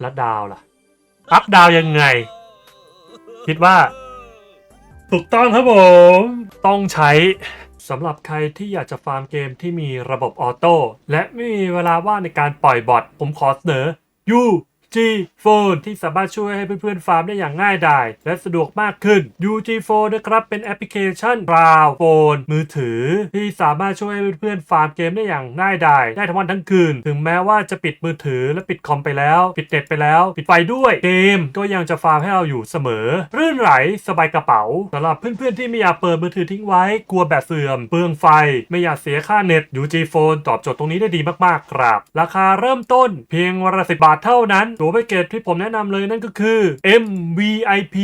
แล้วดาวล่ะ อัพดาวยังไง คิดว่า ถูกต้องครับผม ต้องใช้สำหรับใครที่อยากจะฟาร์มเกมที่มีระบบออโต้และไม่มีเวลาว่างในการปล่อยบอทผมขอเสนอ U UG Phone ที่สามารถช่วยให้เพื่อนๆฟาร์มได้อย่างง่ายดายและสะดวกมากขึ้น UG Phone นะครับเป็นแอปพลิเคชันราวโฟนมือถือ ที่สามารถช่วยให้เพื่อนๆฟาร์มเกมได้อย่างง่ายดายได้ทั้งวันทั้งคืน ถึงแม้ว่าจะปิดมือถือและปิดคอมไปแล้ว ปิดเน็ตไปแล้ว ปิดไฟด้วยเกมก็ยังจะฟาร์มให้เราอยู่เสมอ รื่นไหลสบายกระเป๋าสำหรับเพื่อนๆที่ไม่อยากเปิดมือถือทิ้งไว้กลัวแบตเสื่อมเปลืองไฟ ไม่อยากเสียค่าเน็ต UG Phone ตอบโจทย์ตรงนี้ได้ดีมากๆครับ ราคาเริ่มต้นเพียงวันละสิบาทเท่านั้นตัวแพ็กเกจที่ผมแนะนำเลยนั่นก็คือ MVIP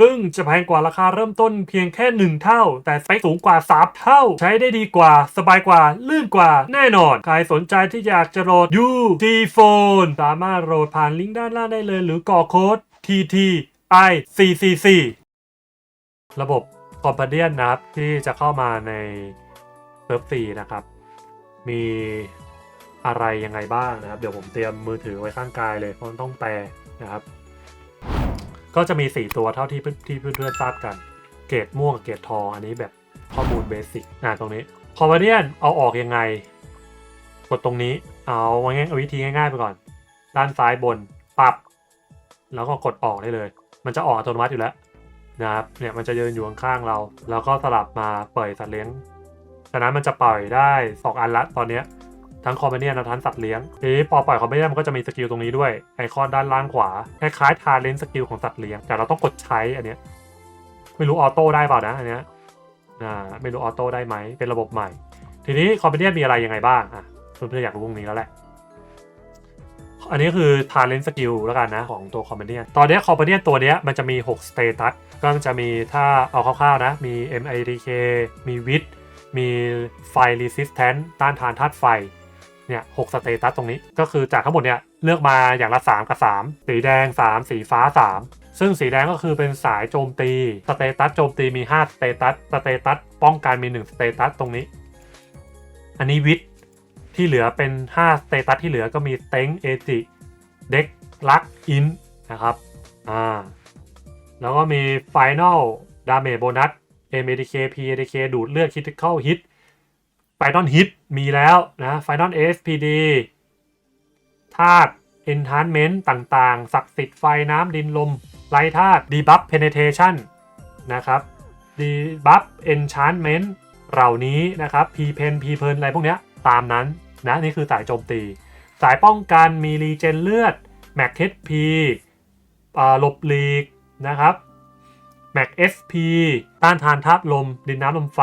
ซึ่งจะแพงกว่าราคาเริ่มต้นเพียงแค่ 1 เท่า แต่สเปคสูงกว่า 3 เท่า ใช้ได้ดีกว่า สบายกว่า ลื่นกว่า แน่นอน ใครสนใจที่อยากจะโหลด UG Phone สามารถโหลดผ่านลิงก์ด้านล่างได้เลย หรือกรอกโค้ด TTICCC ระบบคอมพาเนียนนะครับ ที่จะเข้ามาในเซิร์ฟซีนะครับ มี อะไรยังไงบ้างนะครับ เดี๋ยวผมเตรียมมือถือไว้ข้างกายเลยเพราะมันต้องแปลนะครับ ก็จะมี 4 ตัวเท่าที่เพื่อนที่เพื่อนๆทราบกัน เกรดม่วงกับเกรดทองอันนี้แบบข้อมูลเบสิกอ่าตรงนี้คอมาเนียนเอาออกยังไง กดตรงนี้เอาง่ายวิธีง่ายๆไปก่อน ด้านซ้ายบนปรับ แล้วก็กดออกได้เลย มันจะออกอัตโนมัติอยู่แล้วนะครับเนี่ยมันจะยืนอยู่ข้างๆเรา แล้วก็สลับมาเปล่อยสัตว์เลี้ยงฉะนั้นมันจะปล่อยได้ 2 อันละตอนเนี้ย ทั้งคอมเมเนียนและทั้งสัตว์เลี้ยงทีนี้พอปล่อยคอมเมเนียนมันก็จะมีสกิลตรงนี้ด้วยไอคอนด้านล่างขวาคล้ายๆทาเลนสกิลของสัตว์เลี้ยง แต่เราต้องกดใช้อันเนี้ยไม่รู้ออโต้ได้เปล่านะอันเนี้ยอ่าไม่รู้ออโต้ได้ไหมเป็นระบบใหม่ ทีนี้คอมเมเนียนมีอะไรยังไงบ้างอะเพื่อนๆอยากรู้ตรงนี้แล้วแหละอันนี้คือ talent skill แล้วกันนะของตัว companion ตอนนี้ companion ตัวนี้มันจะมี 6 status ก็จะมีถ้าเอาคร่าวๆนะ มี MIDK มี wit มี fire resistant ต้านทานธาตุไฟ เนี่ย6สเตตัสตรงนี้ ก็คือจากทั้งหมดเนี่ยเลือกมาอย่างละ 3 กับ 3 สีแดง 3 สีฟ้า 3 ซึ่งสีแดงก็คือเป็นสายโจมตี สเตตัสโจมตีมี 5 สเตตัส สเตตัสป้องกันมี 1 สเตตัสตรงนี้ อันนี้วิทที่เหลือเป็น 5 สเตตัสที่เหลือก็มีเต็งเอจิเด็กลักอินนะครับ อ่า แล้วก็มี Final Damage Bonus MADK PADK ดูดเลือด Critical Hit Final Hit มีแล้วนะ Final ASPD ธาตุ Enhancement ต่างๆ ศักดิ์สิทธิ์ไฟน้ำดินลมไร้ธาตุ Debuff Penetration นะครับ Debuff Enchantment เหล่านี้นะครับ P Pen P Pen อะไรพวกเนี้ยตามนั้นนะนี่คือสายโจมตี สายป้องกันมีรีเจนเลือดแม็กเ p อ่าหลบลีกนะครับแม็ก SP ต้านทานธาตุลม ดินน้ำลมไฟ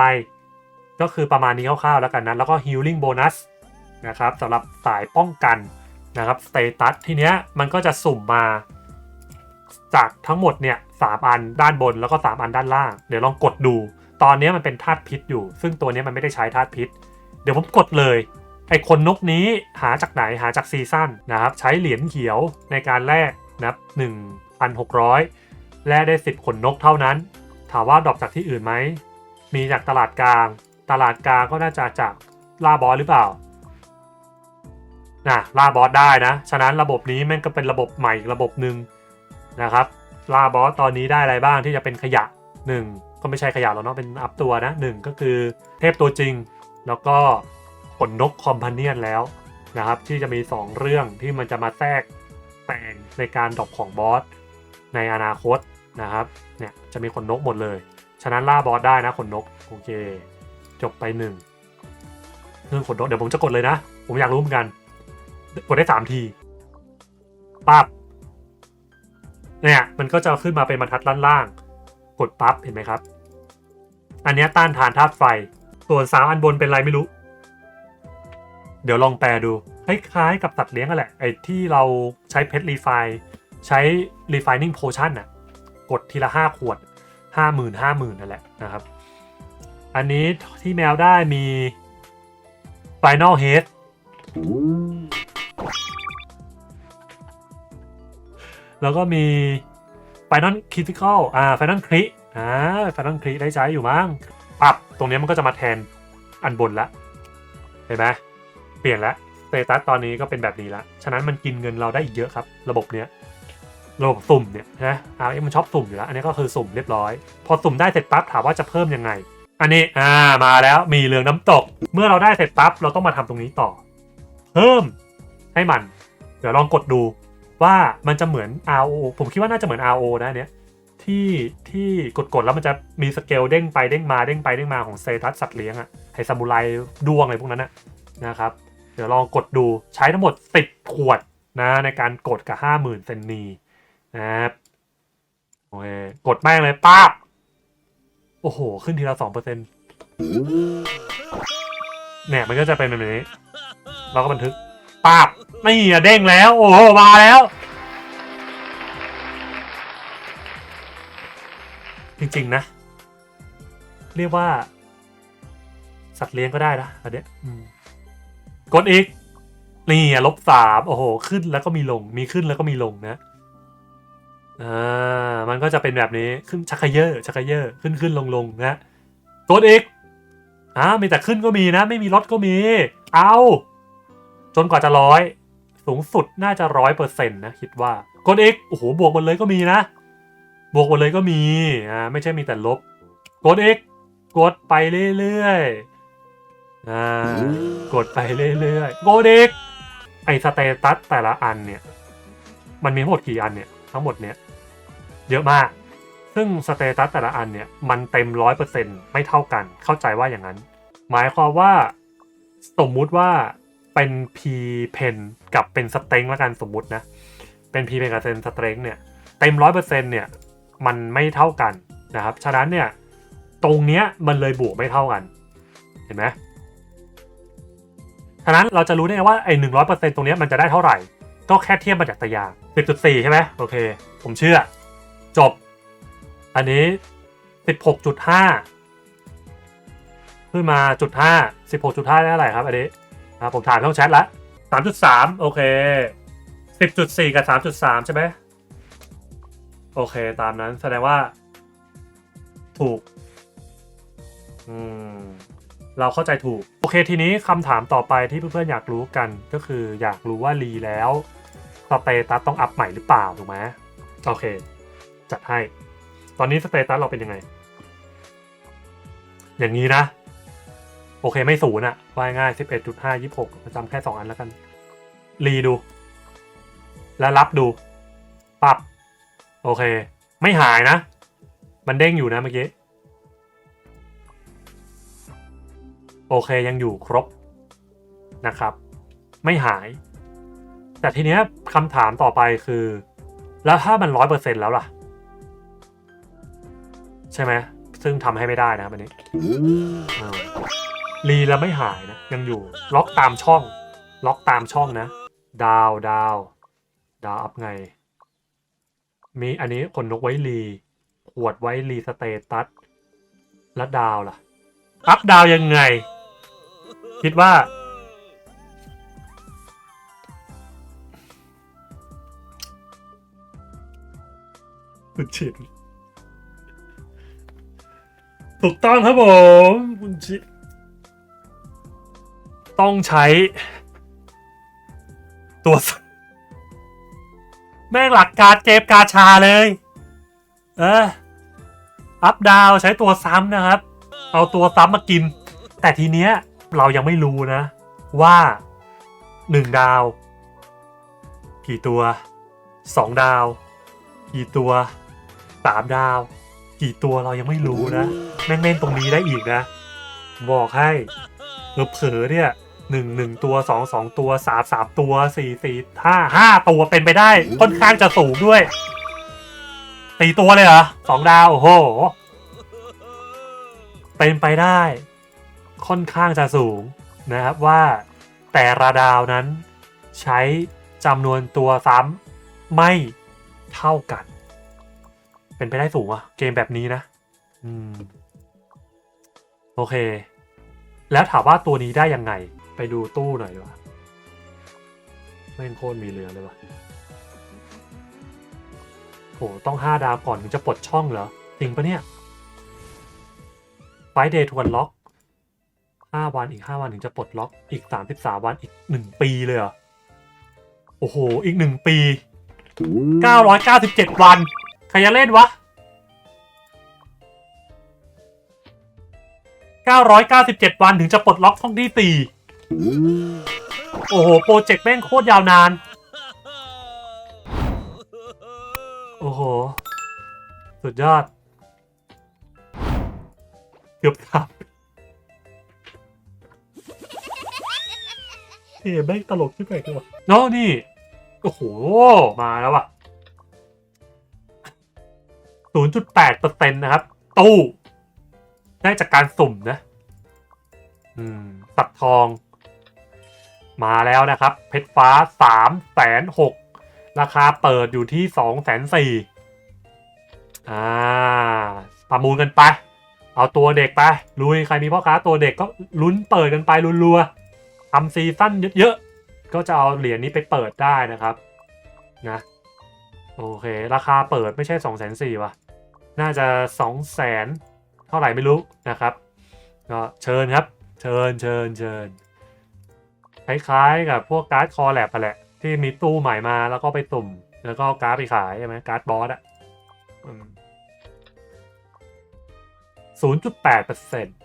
ก็คือประมาณนี้คร่าวๆแล้วกันนะแล้วก็ healing bonus นะครับสำหรับสายป้องกันนะครับสเตตัสทีเนี้ยมันก็จะสุ่มมา จากทั้งหมดเนี่ยสามอันด้านบนแล้วก็ 3 อันด้านล่าง เดี๋ยวลองกดดู ตอนนี้มันเป็นธาตุพิษอยู่ ซึ่งตัวนี้มันไม่ได้ใช้ธาตุพิษ เดี๋ยวผมกดเลยไอคนนกนี้หาจากไหนหาจากซีซั่นนะครับใช้เหรียญเขียวในการแลกนะครับ1,600 แลกได้ 10 ขนนกเท่านั้น ถามว่าดรอปจากที่อื่นไหมมีจากตลาดกลาง ตลาดกลางก็น่าจะจากล่าบอสหรือเปล่านะล่าบอสได้นะ ฉะนั้นระบบนี้แม่งก็เป็นระบบใหม่ระบบหนึ่งนะครับล่าบอสตอนนี้ได้อะไรบ้างที่จะเป็นขยะ 1 ก็ไม่ใช่ขยะหรอกเนาะเป็นอัพตัวนะ 1 ก็คือเทพตัวจริง แล้วก็ขนนกคอมพาเนียนแล้วนะครับที่จะมี 2 เรื่องที่มันจะมาแทรกแต่งในการดรอปของบอสในอนาคตนะครับเนี่ยจะมีขนนกหมดเลย ฉะนั้นล่าบอสได้นะขนนกโอเค จบไปหนึ่งเรื่องขนนกเดี๋ยวผมจะกดเลยนะ ผมอยากรู้เหมือนกัน กดได้สามทีปั๊บเนี่ยมันก็จะขึ้นมาเป็นบรรทัดล่างกดปั๊บเห็นไหมครับ อันนี้ต้านทานธาตุไฟ ส่วนสามอันบนเป็นอะไรไม่รู้ เดี๋ยวลองแปลดูคล้ายๆกับตัดเลี้ยงกันแหละไอ้ที่เราใช้เพชรรีไฟใช้ refining potion น่ะกดทีละ5ขวด50,000 50,000นั่นแหละนะครับ อันนี้ที่แมวได้มี final head แล้วก็มี final critical อ่า final crit อ่า final crit ได้ใช้อยู่มั้งปรับตรงนี้มันก็จะมาแทนอันบนละ เห็นไหมเปลี่ยนล้วเตตัสตอนนี้ก็เป็นแบบนี้ละฉะนั้นมันกินเงินเราได้อีกเยอะครับ ระบบเนี้ยระบบสุ่มเนี่ยนะอามันชอบสุ่มอยู่แล้ว อันนี้ก็คือสุ่มเรียบร้อย พอสุ่มได้เสร็จปั๊บถามว่าจะเพิ่มยังไง อันนี้อ่ามาแล้วมีเรืองน้ำตก เมื่อเราได้เสร็จปั๊บเราต้องมาทำตรงนี้ต่อ เพิ่มให้มัน เดี๋ยวลองกดดูว่ามันจะเหมือน RO ผมคิดว่าน่าจะเหมือน RO นะเนี้ยที่ที่กดๆแล้วมันจะมีสเกลเด้งไปเด้งมาเด้งไปเด้งมาของเซตัสสัตว์เลี้ยงอะไฮซามูไรดวงอะไรพวกนั้นนะนะครับ เดี๋ยวลองกดดูใช้ทั้งหมด 10 ขวดนะในการกดกับ 50,000เซนนีนะครับโอเคกดแม่งเลยป้าบ โอ้โห ขึ้นทีละ2%เปอร์เซนี่ยมันก็จะเป็นแบบนี้ เราก็บันทึกปาบนี่อะเด้งแล้ว โอ้โห มาแล้ว จริงๆนะ เรียกว่า สัตว์เลี้ยงก็ได้นะอันเนี้ยกดอีกนี่อะลบสามโอ้โห ขึ้นแล้วก็มีลง มีขึ้นแล้วก็มีลงนะ อ่ามันก็จะเป็นแบบนี้ขึ้นชักเขยอชักเขยอขึ้นขึ้นลงลงนะกดอีกอ่ามีแต่ขึ้นก็มีนะ ไม่มีลดก็มี เอา จนกว่าจะร้อยสูงสุดน่าจะร้อยเปอร์เซ็นต์นะคิดว่ากดอีกโอ้โหบวกหมดเลยก็มีนะ บวกหมดเลยก็มีอ่าไม่ใช่มีแต่ลบกดอีกกดไปเรื่อยๆอ่ากดไปเรื่อยๆกดอีกไอสเตตัสแต่ละอันเนี่ย มันมีทั้งหมดกี่อันเนี่ยทั้งหมดเนี่ย เยอะมาก ซึ่งสเตตัสแต่ละอันเนี่ยมันเต็มร้อยเปอร์เซ็นไม่เท่ากัน เข้าใจว่าอย่างนั้น หมายความว่าสมมุติว่าเป็น P pen กับเป็นสเต็งล้วกันสมมุตินะ เป็น P pen กับเป็นสเต็งเนี่ยเต็มร้อยเปอร์เซ็นเนี่ยมันไม่เท่ากันนะครับ ฉะนั้นเนี่ยตรงเนี้ยมันเลยบวกไม่เท่ากัน เห็นไหมฉะนั้นเราจะรู้ได้ไงว่าไอ้หนึ่งร้อยเปอร์เซ็นตรงเนี้ยมันจะได้เท่าไหร่ ก็แค่เทียบมาจากตะยางสิบจุดสี่ใช่ไหมโอเค ผมเชื่อ จบ อันนี้สิบหกจุดห้าขึ้นมาจุดห้าสิบหกจุดห้าได้เท่าไหร่ครับ อันนี้อ่าผมถามช่องแชทละสามจุดสามโอเคสิบจุดสี่กับสามจุดสามใช่ไหมโอเค ตามนั้นแสดงว่า ถูก อืม เราเข้าใจถูก โอเค ทีนี้คำถามต่อไปที่เพื่อนๆอยากรู้กันก็คืออยากรู้ว่ารีแล้วสเตตัสต้องอัพใหม่หรือเปล่า ถูกไหมโอเค จัดให้ ตอนนี้สเตตัสเราเป็นยังไง อย่างนี้นะ โอเคไม่ศูนย์อะว่ายง่ายสิบเอ็ดจุดห้ายี่หกจำแค่สองอันแล้วกัน รีดู แล้วรับดู ปรับ โอเค ไม่หายนะ มันเด้งอยู่นะเมื่อกี้ โอเคยังอยู่ครบนะครับ ไม่หาย แต่ทีเนี้ยคำถามต่อไปคือ แล้วถ้ามันร้อยเปอร์เซ็นแล้วล่ะ ใช่ไหมซึ่งทำให้ไม่ได้นะครับอันนี้อ้าวรีแล้วไม่หายนะ ยังอยู่ล็อกตามช่อง ล็อกตามช่องนะ ดาวดาวดาวอัพไง มีอันนี้ขนนกไว้รีขวดไว้รีสเตตัสแล้วดาวล่ะ อัพดาวยังไง คิดว่าคุณชิน ถูกต้องครับผมคุณชิต้องใช้ ตัว แม่งหลักการเกมกาชาเลย เอออัพดาวใช้ตัวซ้ำนะครับ เอาตัวซ้ำมากิน แต่ทีเนี้ยเรายังไม่รู้นะ ว่าหนึ่งดาวกี่ตัวสองดาว กี่ตัวสามดาว กี่ตัวเรายังไม่รู้นะ แม่งเล่นตรงนี้ได้อีกนะ บอกให้เผลอเนี่ยหนึ่งหนึ่งตัวสองสองตัวสามสามตัวสี่สี่ห้าห้าตัวเป็นไปได้ค่อนข้างจะสูงด้วยสี่ตัวเลยเหรอสองดาว โอ้โห เป็นไปได้ ค่อนข้างจะสูงนะครับว่าแต่ละดาวนั้น ใช้จำนวนตัวซ้ำไม่เท่ากัน เป็นไปได้สูงอะเกมแบบนี้นะ อืม โอเค แล้วถามว่าตัวนี้ได้ยังไง ไปดูตู้หน่อยดีกว่าไม่งโคตรมีเรือเลยวะโหต้องห้าดาวก่อนถึงจะปลดช่องเหรอ จริงปะเนี่ยไฟเดย์ทวนล็อกห้าวันอีกห้าวันถึงจะปลดล็อกอีกสามสิบสามวันอีกหนึ่งปีเลยเหรอ โอ้โห อีกหนึ่งปีเก้าร้อยเก้าสิบเจ็ดวัน ใครจะเล่นวะ เก้าร้อยเก้าสิบเจ็ดวันถึงจะปลดล็อกช่องที่สี่โอ้โห โปรเจกต์แม่งโคตรยาวนาน โอ้โห สุดยอด เกือบครับเฮ้ยแม่งตลกขึ้นไปตัวเนาะนี่ โอ้โห มาแล้วว่ะ0.8%นะครับ ตู้ ได้จากการสุ่มนะ อืมสัตว์ทอง มาแล้วนะครับ เพชรฟ้าสามแสนหกราคาเปิดอยู่ที่สองแสนสี่อ่า ประมูลกันไป เอาตัวเด็กไป ลุย ใครมีพ่อค้าตัวเด็กก็ลุ้นเปิดกันไปรัวๆทำซีซั่นเยอะๆ ก็จะเอาเหรียญนี้ไปเปิดได้นะครับ นะ โอเค ราคาเปิดไม่ใช่สองแสนสี่ว่ะ น่าจะสองแสน เท่าไหร่ไม่รู้นะครับ ก็เชิญครับ เชิญเชิญเชิญคล้ายๆกับพวกการ์ดคอแลบไปแหละ ที่มีตู้ใหม่มาแล้วก็ไปตุ่ม แล้วก็การ์ดไปขายใช่ไหมการ์ดบอสอะศูนย์จุดแปดเปอร์เซ็นต์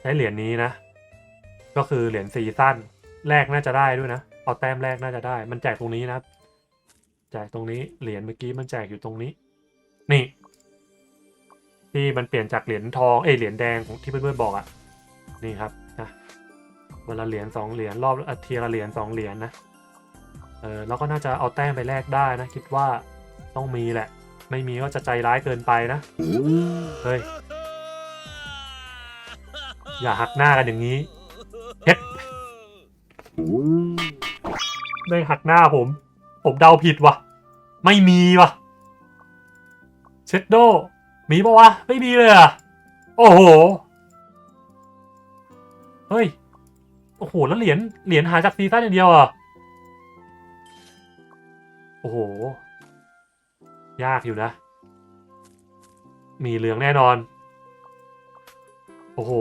ใช้เหรียญนี้นะ ก็คือเหรียญซีซั่นแรกน่าจะได้ด้วยนะ เอาแต้มแรกน่าจะได้ มันแจกตรงนี้นะ แจกตรงนี้ เหรียญเมื่อกี้มันแจกอยู่ตรงนี้ นี่ ที่มันเปลี่ยนจากเหรียญทองเอเหรียญแดงของที่เพื่อนๆบอกอะ่ะนี่ครับนะวันละเหรียญสองเหรียญรอบอทีละเหรียญสองเหรียญนะเออแล้วก็น่าจะเอาแต้มไปแลกได้นะ คิดว่าต้องมีแหละ ไม่มีก็จะใจร้ายเกินไปนะเฮ้ยอย่าหักหน้ากันอย่างนี้เฮ็ดได้หักหน้าผม ผมเดาผิดวะไม่มีวะเช็ดโด มีปะวะ ไม่มีเลยอะโอ้โห เฮ้ย โอ้โห แล้วเหรียญ เหรียญหาจากซีซั่นอย่างเดียวอะโอ้โห ยากอยู่นะ มีเหลืองแน่นอน โอ้โห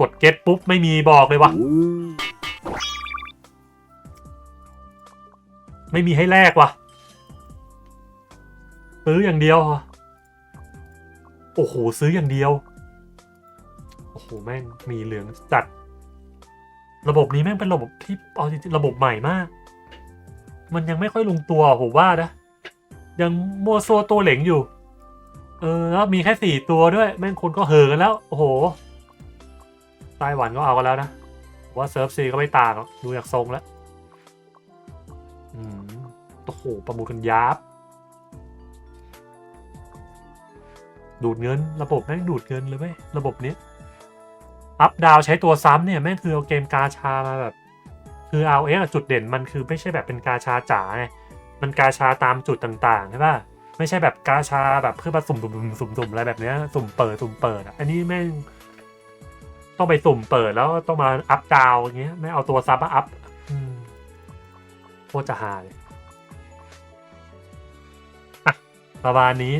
กดเก็ตปุ๊บ ไม่มีบอกเลยวะ ไม่มีให้แลกว่ะซื้ออย่างเดียวเหรอ โอ้โหซื้ออย่างเดียว โอ้โหแม่งมีเหลืองจัด ระบบนี้แม่งเป็นระบบที่เอาจริงๆระบบใหม่มาก มันยังไม่ค่อยลงตัวผมว่านะ ยังมัวซัวตัวเหลงอยู่ เออแล้วมีแค่สี่ตัวด้วย แม่งคนก็เห่อกันแล้ว โอ้โหไต้หวันก็เอากันแล้วนะว่าเซิร์ฟซีก็ไม่ต่างหรอกดูจากทรงแล้ว อืมโอ้โหประมูลกันยับ ดูดเงิน ระบบแม่งดูดเงินเลยเว้ยระบบนี้อัพดาวใช้ตัวซ้ำเนี่ยแม่งคือเอาเกมกาชามาแบบ คือเอาเอะจุดเด่นมันคือไม่ใช่แบบเป็นกาชาจ๋าไงมันกาชาตามจุดต่างๆใช่ป่ะไม่ใช่แบบกาชาแบบเพื่อมาสุ่มสุ่มสุ่มสุ่มอะไรแบบเนี้ยสุ่มเปิดสุ่มเปิดอะอันนี้แม่งต้องไปสุ่มเปิดแล้วต้องมาอัพดาวอย่างเงี้ยไม่เอาตัวซับมาอัพโคตรจะหาเลยอะประมาณนี้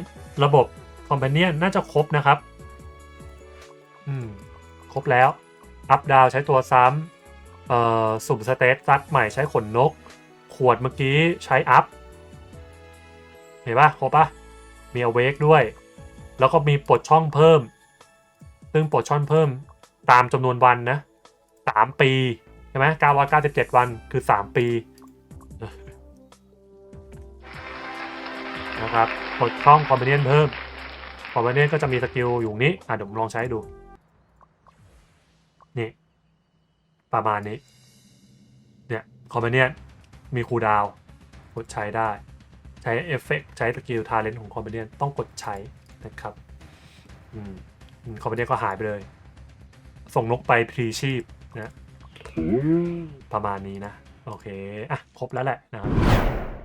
ระบบ คอมเพนเนียนน่าจะครบนะครับ อืม ครบแล้ว อัพดาวใช้ตัวซ้ำเอ่อสุ่มสเตตซัดใหม่ใช้ขนนก ขวดเมื่อกี้ใช้อัพ เห็นปะครบปะมีอเวกด้วย แล้วก็มีปลดช่องเพิ่ม ซึ่งปลดช่องเพิ่มตามจำนวนวันนะสามปี ใช่ไหมเก้าร้อยเก้าสิบเจ็ดวันคือสามปีนะครับกดช่องคอมเบเนียนเพิ่ม คอมเบเนียนก็จะมีสกิลอยู่นี้อะเดี๋ยวผมลองใช้ดู นี่ ประมาณนี้ เนี่ยคอมเบเนียนมีคูดาวกดใช้ได้ ใช้เอฟเฟกใช้สกิลทาเลนต์ของคอมเบเนียนต้องกดใช้นะครับอืมคอมเบเนียนก็หายไปเลย ส่งนกไปพรีชีพนะประมาณนี้นะ โอเค อะ ครบแล้วแหละนะครับ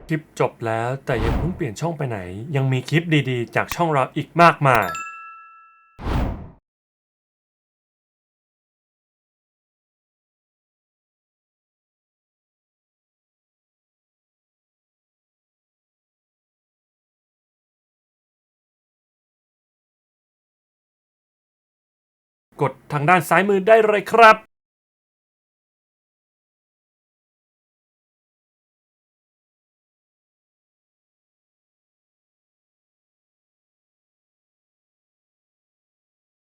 คลิปจบแล้วแต่ยังเพิ่งเปลี่ยนช่องไปไหน ยังมีคลิปดีๆ จากช่องเราอีกมากมายกดทางด้านซ้ายมือได้เลยครับ